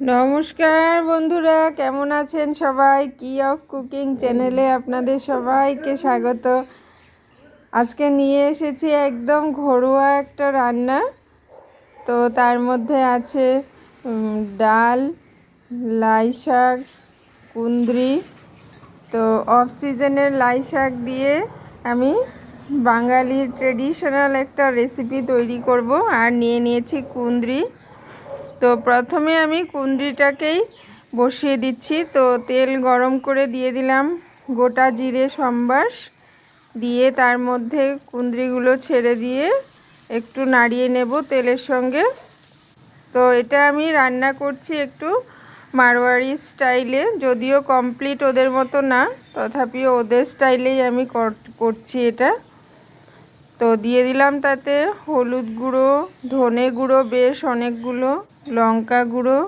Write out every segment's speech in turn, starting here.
নমস্কার বন্ধুরা, কেমন আছেন সবাই? কি অফ কুকিং চ্যানেলে আপনাদের সবাইকে স্বাগত। আজকে নিয়ে এসেছি একদম ঘরোয়া একটা রান্না। তো তার মধ্যে আছে ডাল, লাই শাক কুন্দ্রি তো অফ সিজনের লাই শাক দিয়ে আমি বাঙালির ট্রেডিশনাল একটা রেসিপি তৈরি করব। আর নিয়ে নিয়েছি কুন্দ্রি তো প্রথমে আমি কুন্দ্রিটাকেই বসিয়ে দিচ্ছি। তো তেল গরম করে দিয়ে দিলাম গোটা জিরে, সম্বাস দিয়ে তার মধ্যে কুন্দ্রিগুলো ছেড়ে দিয়ে একটু নাড়িয়ে নেব তেলের সঙ্গে। তো এটা আমি রান্না করছি একটু মারোয়ারি স্টাইলে, যদিও কমপ্লিট ওদের মতো না, তথাপিও ওদের স্টাইলেই আমি কর- করছি এটা। তো দিয়ে দিলাম তাতে হলুদ গুঁড়ো, ধনে গুঁড়ো বেশ অনেকগুলো, লঙ্কা গুঁড়ো,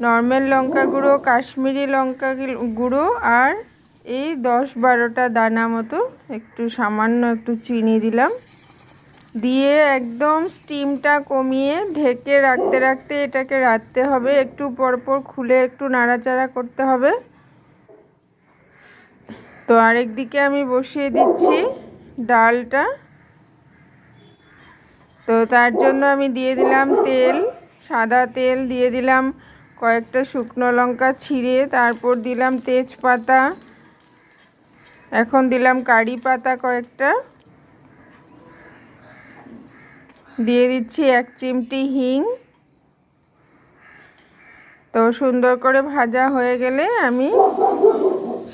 নর্মাল লঙ্কা গুঁড়ো, কাশ্মীরি লঙ্কা গুঁড়ো আর এই দশ বারোটা দানা মতো একটু সামান্য একটু চিনি দিলাম। দিয়ে একদম স্টিমটা কমিয়ে ঢেকে রাখতে রাখতে এটাকে রাখতে হবে। একটু পরপর খুলে একটু নাড়াচাড়া করতে হবে। তো আরেক দিকে আমি বসিয়ে দিচ্ছি ডালটা। তো তার জন্য আমি দিয়ে দিলাম তেল, সাদা তেল, দিয়ে দিলাম কয়েকটা শুকনো লঙ্কা ছিঁড়ে, তারপর দিলাম তেজপাতা, এখন দিলাম কারি পাতা কয়েকটা। দিয়ে দিচ্ছি এক চিমটি হিং। তো সুন্দর করে ভাজা হয়ে গেলে আমি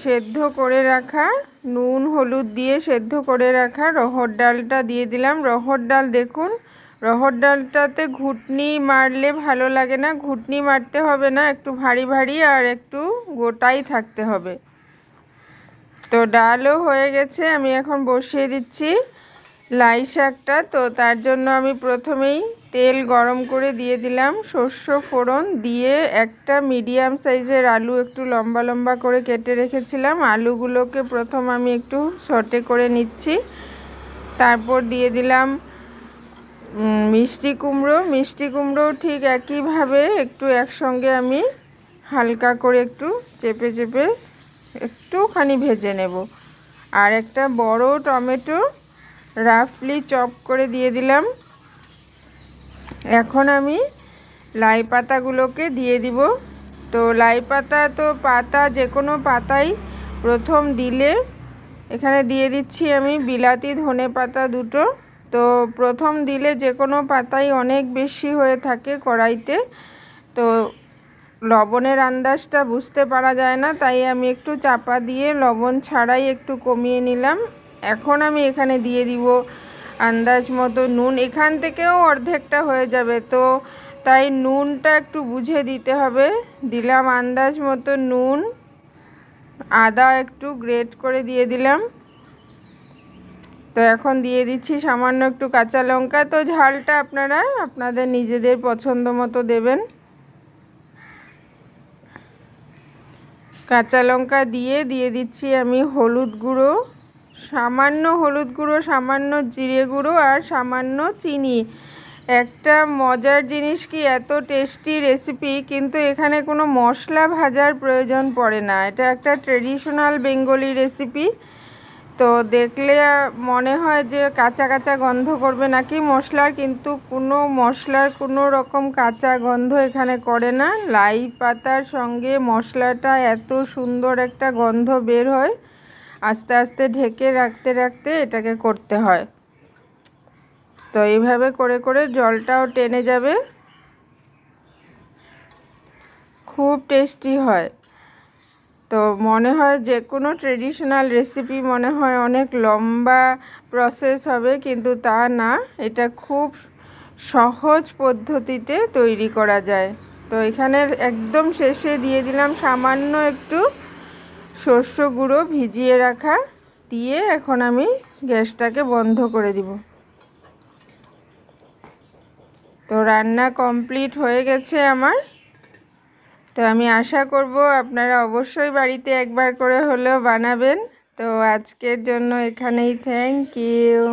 সেদ্ধ করে রাখা, নুন, হলুদ দিয়ে সেদ্ধ করে রাখা রহর ডালটা দিয়ে দিলাম। রহর ডাল দেখুন, রহর ডালটাতে ঘুটনি মারলে ভালো লাগে না। ঘুটনি মারতে হবে না, একটু ভারী ভারী আর একটু গোটাই থাকতে হবে। তো ডালও হয়ে গেছে, আমি এখন বসিয়ে দিচ্ছি। লাই শাকটা। তো তার জন্য আমি প্রথমেই তেল গরম করে দিয়ে দিলাম শস্য ফোড়ন দিয়ে একটা মিডিয়াম সাইজের আলু একটু লম্বা লম্বা করে কেটে রেখেছিলাম। আলুগুলোকে প্রথম আমি একটু সটে করে নিচ্ছি। তারপর দিয়ে দিলাম মিষ্টি কুমড়ো। মিষ্টি কুমড়ো ঠিক একইভাবে একটু একসঙ্গে আমি হালকা করে একটু চেপে চেপে একটুখানি ভেজে নেব। আর একটা বড় টমেটো রাফলি চপ করে দিয়ে দিলাম। এখন আমি লাই পাতাগুলোকে দিয়ে দিব। তো লাই পাতা তো পাতা যে কোনো পাতাই প্রথম দিলে এখানে দিয়ে দিচ্ছি আমি বিলাতি, ধনে পাতা দুটো। তো প্রথম দিলে যে কোনো পাতাই অনেক বেশি হয়ে থাকে কড়াইতে। তো লবণের আন্দাজটা বুঝতে পারা যায় না, তাই আমি একটু চাপা দিয়ে লবণ ছাড়াই একটু কমিয়ে নিলাম। এখন আমি এখানে দিয়ে দিব আন্দাজ মতো নুন। এখান থেকেও অর্ধেকটা হয়ে যাবে, তো তাই নুনটা একটু বুঝে দিতে হবে। দিলাম আন্দাজ মতো নুন। আদা একটু গ্রেট করে দিয়ে দিলাম। তো এখন দিয়ে দিচ্ছি সামান্য একটু কাঁচা লঙ্কা। তো ঝালটা আপনারা আপনাদের নিজেদের পছন্দ মতো দেবেন। কাঁচা লঙ্কা দিয়ে দিয়ে দিচ্ছি আমি হলুদ গুঁড়ো। সামান্য হলুদ গুঁড়ো, সামান্য জিরে গুঁড়ো আর সামান্য চিনি। একটা মজার জিনিস কি, এত টেস্টি রেসিপি কিন্তু এখানে কোনো মশলা ভাজার প্রয়োজন পড়ে না। এটা একটা ট্রেডিশনাল বেঙ্গলি রেসিপি তো দেখলে মনে হয় যে কাঁচা কাঁচা গন্ধ করবে নাকি মশলার, কিন্তু কোনো মশলার কোনো রকম কাঁচা গন্ধ এখানে করে না। লাই পাতার সঙ্গে মশলাটা এত সুন্দর একটা গন্ধ বের হয়। আস্তে আস্তে ঢেকে রাখতে রাখতে এটাকে করতে হয়। তো এইভাবে করে করে জলটাও টেনে যাবে। খুব টেস্টি হয়। তো মনে হয় যে কোনো ট্রেডিশনাল রেসিপি মনে হয় অনেক লম্বা প্রসেস হবে, কিন্তু তা না। এটা খুব সহজ পদ্ধতিতে তৈরি করা যায়। তো এখানে একদম শেষে দিয়ে দিলাম সামান্য একটু শস্য গুঁড়ো ভিজিয়ে রাখা দিয়ে এখন আমি গ্যাসটাকে বন্ধ করে দিব। তো রান্না কমপ্লিট হয়ে গেছে আমার। তো আমি আশা করব আপনারা অবশ্যই বাড়িতে একবার করে হলেও বানাবেন। তো আজকের জন্য এখানেই। Thank you.